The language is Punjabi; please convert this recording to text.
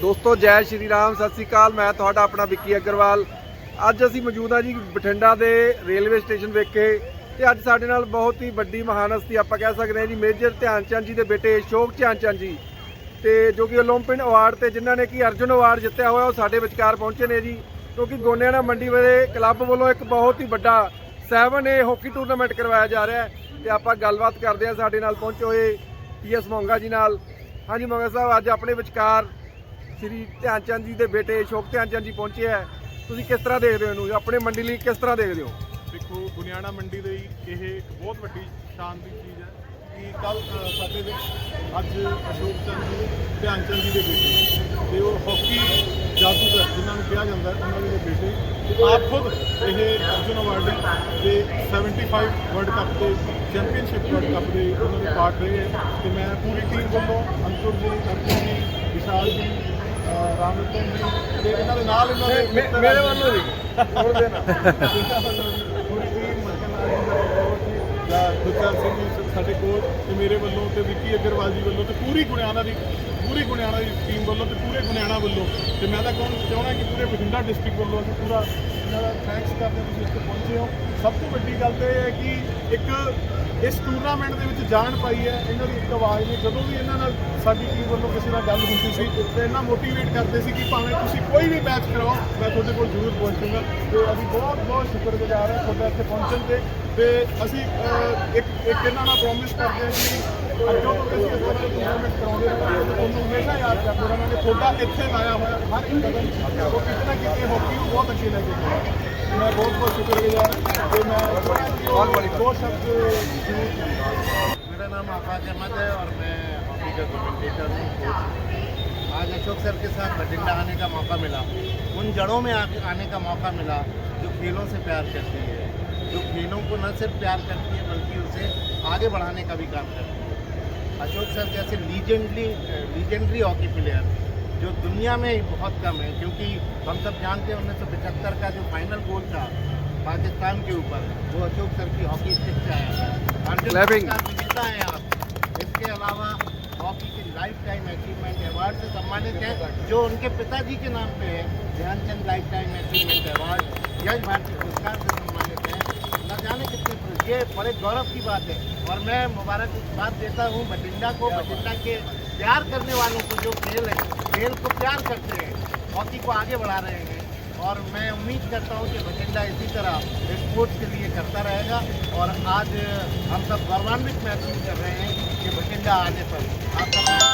ਦੋਸਤੋ ਜੈ ਸ਼੍ਰੀ ਰਾਮ ਸਤਿ ਸ੍ਰੀ ਅਕਾਲ ਮੈਂ ਤੁਹਾਡਾ ਆਪਣਾ ਵਿੱਕੀ ਅਗਰਵਾਲ ਅੱਜ ਅਸੀਂ ਮੌਜੂਦ ਹਾਂ ਜੀ ਬਠਿੰਡਾ ਦੇ ਰੇਲਵੇ ਸਟੇਸ਼ਨ ਵਿਖੇ ਤੇ ਅੱਜ ਸਾਡੇ ਨਾਲ ਬਹੁਤ ਹੀ ਵੱਡੀ ਮਹਾਨ ਹਸਤੀ ਆਪਾਂ ਕਹਿ ਸਕਦੇ ਹਾਂ ਜੀ ਮੇਜਰ ਧਿਆਨ ਚੰਦ ਜੀ ਦੇ ਬੇਟੇ ਸ਼ੋਕ ਧਿਆਨ ਚੰਦ ਜੀ ਤੇ ਜੋ ਕਿ 올림픽 ਅਵਾਰਡ ਤੇ ਜਿਨ੍ਹਾਂ ਨੇ ਕਿ ਅਰਜੁਨ ਅਵਾਰਡ ਜਿੱਤਿਆ ਹੋਇਆ ਉਹ ਸਾਡੇ ਵਿਚਕਾਰ ਪਹੁੰਚੇ ਨੇ ਜੀ ਕਿਉਂਕਿ ਗੋਨਿਆਣਾ ਮੰਡੀ ਵਾਲੇ ਕਲੱਬ ਵੱਲੋਂ ਇੱਕ ਬਹੁਤ ਹੀ ਵੱਡਾ 7A ਹਾਕੀ ਟੂਰਨਾਮੈਂਟ ਕਰਵਾਇਆ ਜਾ ਰਿਹਾ ਹੈ ਤੇ ਆਪਾਂ ਗੱਲਬਾਤ ਕਰਦੇ ਹਾਂ ਸਾਡੇ ਨਾਲ ਪਹੁੰਚੇ ਹੋਏ ਪੀਐਸ ਮੋਂਗਾ ਜੀ ਨਾਲ ਹਾਂਜੀ ਮੋਂਗਾ ਸਾਹਿਬ ਅੱਜ ਆਪਣੇ ਵਿਚਕਾਰ ਸ਼੍ਰੀ ਧਿਆਨ ਚੰਦ ਜੀ ਦੇ ਬੇਟੇ ਸ਼ੋਕ ਧਿਆਨ ਚੰਦ ਜੀ ਪਹੁੰਚੇ ਹੈ ਤੁਸੀਂ ਕਿਸ ਤਰ੍ਹਾਂ ਦੇਖਦੇ ਹੋ ਇਹਨੂੰ? ਆਪਣੇ ਮੰਡੀ ਲਈ ਕਿਸ ਤਰ੍ਹਾਂ ਦੇਖਦੇ ਹੋ? ਦੇਖੋ ਗੁਨਿਆਣਾ ਮੰਡੀ ਦੇ ਲਈ ਇਹ ਇੱਕ ਬਹੁਤ ਵੱਡੀ ਸ਼ਾਨ ਦੀ ਚੀਜ਼ ਹੈ ਕਿ ਕੱਲ ਸਾਡੇ ਵਿੱਚ ਅੱਜ ਅਸ਼ੋਕ ਚੰਦ ਜੀ, ਧਿਆਨ ਚੰਦ ਜੀ ਦੇ ਬੇਟੇ ਤੇ ਉਹ ਹਾਕੀ ਜਾਦੂਗਰ, ਜਿਨ੍ਹਾਂ ਨੂੰ ਕਿਹਾ ਜਾਂਦਾ ਹੈ, ਉਹਨਾਂ ਦੇ ਬੇਟੇ ਆਪ ਖੁਦ ਇਹ ਅਰਜੁਨ ਅਵਾਰਡ ਦੇ 75 ਵਰਲਡ ਕੱਪ ਦੇ ਚੈਂਪੀਅਨਸ਼ਿਪ ਵਰਲਡ ਕੱਪ ਦੇ ਉਹਨਾਂ ਦੇ ਪਾਰਟ ਰਹੇ ਹੈ। ਤੇ ਮੈਂ ਪੂਰੀ ਟੀਮ ਵੱਲੋਂ ਅੰਕੁਰ ਜੀ, ਅਰਜੁਨ ਜੀ, ਵਿਸ਼ਾਲ ਜੀ ਅਹ ਰਾਮਰਤਨ ਜੀ ਤੇ ਇਹਨਾਂ ਦੇ ਨਾਲ ਇਹਨਾਂ ਦੇ ਮਿੱਤਰ ਮੇਰੇ ਵੱਲੋਂ ਜੀ ਛੋੜ ਦੇਣਾ ਪੂਰੀ ਟੀਮ ਗੁਰਚਰਨ ਸਿੰਘ ਜੀ ਸਾਡੇ ਕੋਲ ਤੇ ਮੇਰੇ ਵੱਲੋਂ ਤੇ ਵਿੱਕੀ ਅਗਰਵਾਲ ਜੀ ਵੱਲੋਂ ਤੇ ਪੂਰੀ ਗੁਣਿਆਣਾ ਦੀ ਪੂਰੀ ਗੁਣਿਆਣਾ ਦੀ ਟੀਮ ਵੱਲੋਂ ਤੇ ਪੂਰੇ ਗੁਣਿਆਣਾ ਵੱਲੋਂ ਤੇ ਮੈਂ ਤਾਂ ਕਹੂੰ ਚਾਹੁੰਦਾ ਕਿ ਪੂਰੇ ਬਠਿੰਡਾ ਡਿਸਟ੍ਰਿਕਟ ਵੱਲੋਂ ਅਸੀਂ ਪੂਰਾ ਇਹਨਾਂ ਦਾ ਥੈਂਕਸ ਕਰਦੇ ਤੁਸੀਂ ਇੱਥੇ ਪਹੁੰਚੇ ਹੋ। ਸਭ ਤੋਂ ਵੱਡੀ ਗੱਲ ਤੇ ਇਹ ਹੈ ਕਿ ਇੱਕ ਇਸ ਟੂਰਨਾਮੈਂਟ ਦੇ ਵਿੱਚ ਜਾਣ ਪਾਈ ਹੈ। ਇਹਨਾਂ ਦੀ ਇੱਕ ਆਵਾਜ਼ ਨੇ। ਜਦੋਂ ਵੀ ਇਹਨਾਂ ਨਾਲ ਸਾਡੀ ਟੀਮ ਵੱਲੋਂ ਕਿਸੇ ਨਾਲ ਗੱਲ ਹੁੰਦੀ ਸੀ, ਤੇ ਇਹਨਾਂ ਮੋਟੀਵੇਟ ਕਰਦੇ ਸੀ ਕਿ ਭਾਵੇਂ ਤੁਸੀਂ ਕੋਈ ਵੀ ਮੈਚ ਕਰਾਓ, ਮੈਂ ਤੁਹਾਡੇ ਕੋਲ ਜ਼ਰੂਰ ਪਹੁੰਚੂੰਗਾ। ਤੇ ਅਸੀਂ ਬਹੁਤ ਬਹੁਤ ਸ਼ੁਕਰਗੁਜ਼ਾਰ ਹਾਂ ਤੁਹਾਡਾ ਇੱਥੇ ਪਹੁੰਚਣ ਤੇ। ਤੇ ਅਸੀਂ ਇੱਕ ਇੱਕ ਇਹਨਾਂ ਨਾਲ ਪ੍ਰੋਮਿਸ ਕਰਦੇ ਹਾਂ ਕਿ ਅੱਗੋਂ ਤੋਂ ਅਸੀਂ ਇਸ ਤਰ੍ਹਾਂ ਦੇ ਟੂਰਨਾਮੈਂਟ ਕਰਾਉਂਦੇ ਰਹਾਂਗੇ ਤੇ ਤੁਹਾਨੂੰ ਹਮੇਸ਼ਾ ਯਾਦ ਕਰਦੇ ਰਹਾਂਗੇ ਤੁਹਾਡਾ ਇੱਥੇ ਲਾਇਆ ਹੋਇਆ ਹਰ ਇੱਕ ਕਦਮ ਉਹ ਕਿਤੇ ਨਾ ਕਿਤੇ ਹਾਕੀ ਨੂੰ ਬਹੁਤ ਅੱਗੇ ਲੈ ਕੇ ਗਿਆ ਮੈਂ ਬਹੁਤ ਬਹੁਤ ਸ਼ੁਕਰਗੁਜ਼ਾਰ ਹਾਂ ਤੇ ਮੈਂ ਬਹੁਤ ਬੜੀ ਦੋ ਸ਼ਬਦ ਜ਼ਰੂਰ मेरा नाम आफाक अहमद है और मैं हॉकी का कमेंटेटर हूँ कोच आज अशोक सर के साथ बठिंडा आने का मौका मिला उन जड़ों में आ- आने का मौका मिला जो खेलों से प्यार करती है जो खेलों को न सिर्फ प्यार करती है बल्कि उसे आगे बढ़ाने का भी काम करती है अशोक सर जैसे लीजेंडली लीजेंडरी हॉकी प्लेयर जो दुनिया में ही बहुत कम है क्योंकि हम सब जानते हैं उन्नीस सौ पचहत्तर का जो फाइनल गोल था पाकिस्तान के ऊपर वो अशोक सर की हॉकी स्टिक से आया था। विजेता हैं आप। इसके अलावा हॉकी के लाइफ टाइम अचीवमेंट अवार्ड से सम्मानित हैं जो उनके पिताजी के नाम पे है। Dhyanchand lifetime achievement award Yash Bharati पुरस्कार से सम्मानित हैं न जाने कितने पुरस्कार- ये बड़े गौरव की बात है। और मैं मुबारकबाद देता हूँ बठिंडा को बठिंडा के प्यार करने वालों को जो खेल है खेल को प्यार करते हैं हॉकी को आगे बढ़ा रहे हैं। और मैं उम्मीद करता हूँ कि बठिंडा इसी तरह स्पोर्ट्स के लिए करता रहेगा। और आज हम सब गौरवान्वित महसूस कर रहे हैं कि बठिंडा आने पर आप सबने प्यार किया